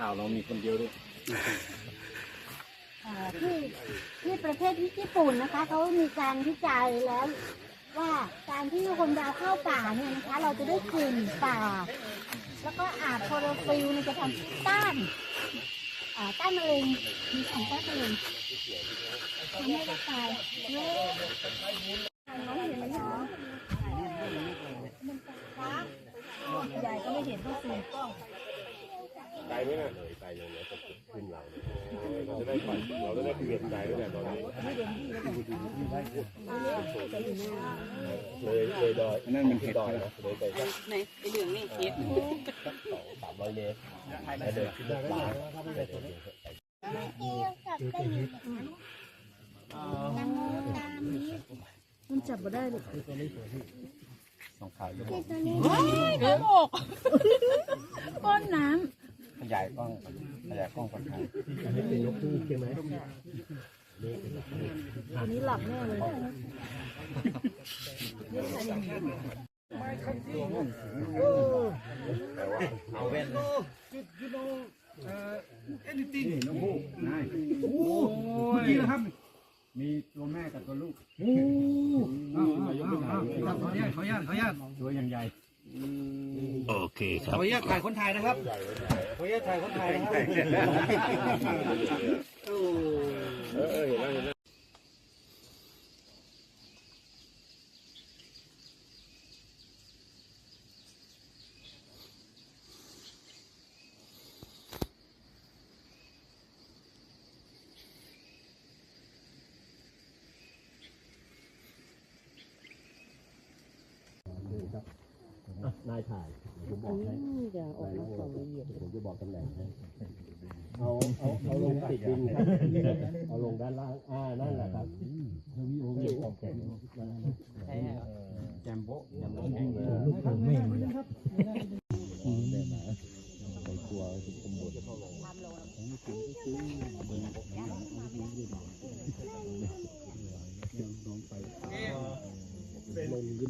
ข่าวเรามีคนเดียวด้วยอ่อที่ที่ประเทศญี่ปุ่นนะคะเขามีการวิจัยแล้ว ว่าการที่คนเราเข้าป่าเนี่ยนะคะ เราจะได้กลิ่นป่า แล้วก็อาบโคโรฟิลนจะทำต้านอ่าต้านมะเร็งมีของต้านมะเร็งทำให้ร่างกายเลิกน้องเห็นไหมคะมันจะฟ้าใหญ่ก็ไม่เห็นต้องซูมกล้อง ไกลไหมน่ะเลยไกลเลยแล้วจะขึ้นเราเราจะได้ปล่อยเราจะได้เปลี่ยนใจตั้งแต่ตอนนี้เลยเลยดอยนั่นมันเห็ดดอยนะเลยไปสักในไอเหลืองนี่เห็ดสามร้อยเมตรแล้วเดินขึ้นมาเกี่ยวกับกระดิ่งตามันจับมาได้เลยสองขาวอยู่ที่ตัวนี้น้ำอกก้อนน้ข ยายกล้องขยายกล้องคนไทยำตัวนี้หลับแน่เลยเอาแว่นนี่นะครับ มีตัวแม่กับตัวลูกโอ้ขออนุญาตขออนุญาตขออนุญาตตัวอย่างใหญ่ โอเคคขรับออนุญาตถ่ายคนไทยนะครับ ขออนุญาตถ่ายคนไทยนะครับ เออเออเห็ นแล้วเห็นแล้วนายถ่ายผมบอกให้อย่าออกมาสองละเอียดผมจะบอกตำแหน่งให้เอาเอาเอาลงติดดินครับเอาลงด้านล่างอ่านั่นแหละครับวิโอวิโอแข็งแจมโบะลูกผมไม่เลยไปกลัวสุขมบด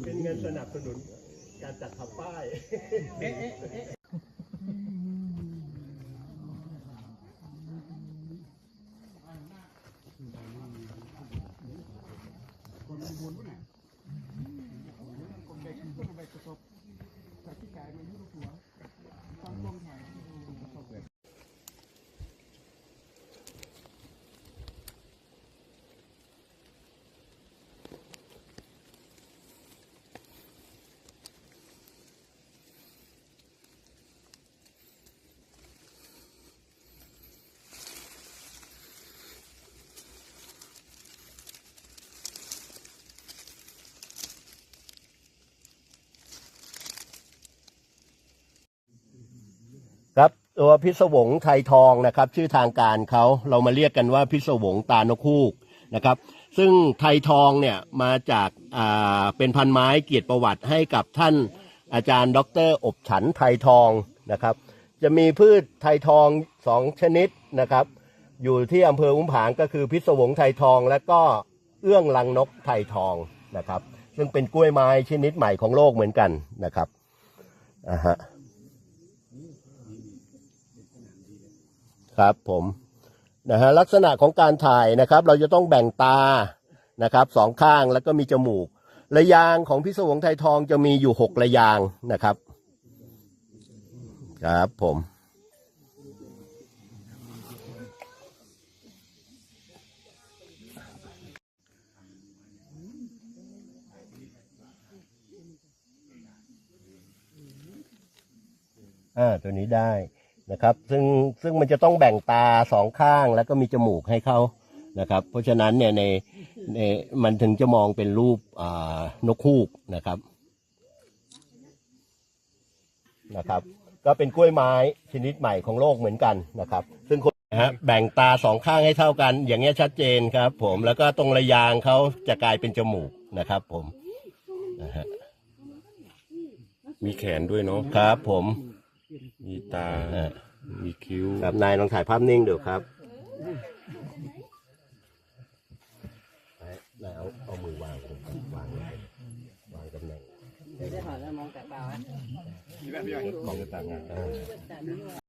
เป็นเงินสนับสนุน การจัดทำป้าย ตัวพิศวงไทยทองนะครับ ชื่อทางการเขาเรามาเรียกกันว่าพิศวงตานกฮูกนะครับ ซึ่งไทยทองเนี่ยมาจากอ่าเป็นพันไม้เกียรติประวัติให้กับท่านอาจารย์ ดร อบฉันไทยทองนะครับ จะมีพืชไทยทองสองชนิดนะครับ อยู่ที่อำเภออุ้มผางก็คือพิศวงไทยทอง และก็เอื้องลังนกไทยทองนะครับ ซึ่งเป็นกล้วยไม้ชนิดใหม่ของโลกเหมือนกันนะครับอ่าฮะ ครับผมนะฮะลักษณะของการถ่ายนะครับ เราจะต้องแบ่งตานะครับสองข้างแล้วก็มีจมูก ระยางของพิศวงไทยทองจะมีอยู่หกระยางนะครับ ครับผมอ่าตัวนี้ได้ นะครับ ซึ่งซึ่งมันจะต้องแบ่งตาสองข้างแล้วก็มีจมูกให้เขานะครับ เพราะฉะนั้นเนี่ยในในมันถึงจะมองเป็นรูปอ่านกฮูกนะครับนะครับ ก็เป็นกล้วยไม้ชนิดใหม่ของโลกเหมือนกันนะครับ ซึ่งคนนะฮะแบ่งตาสองข้างให้เท่ากัน อย่างเงี้ยชัดเจนครับ ผมแล้วก็ตรงระยางเขาจะกลายเป็นจมูกนะครับ ผมนะฮะมีแขนด้วยเนาะครับ ผม มีตาอ่า มีคิ้วครับนายลองถ่ายภาพนิ่งดูครับนายเอาเอามือวางตรงกลางวางไว้วางตำแหน่ง ได้ถอดแล้วมองแต่เปล่าของต่างงานอ่า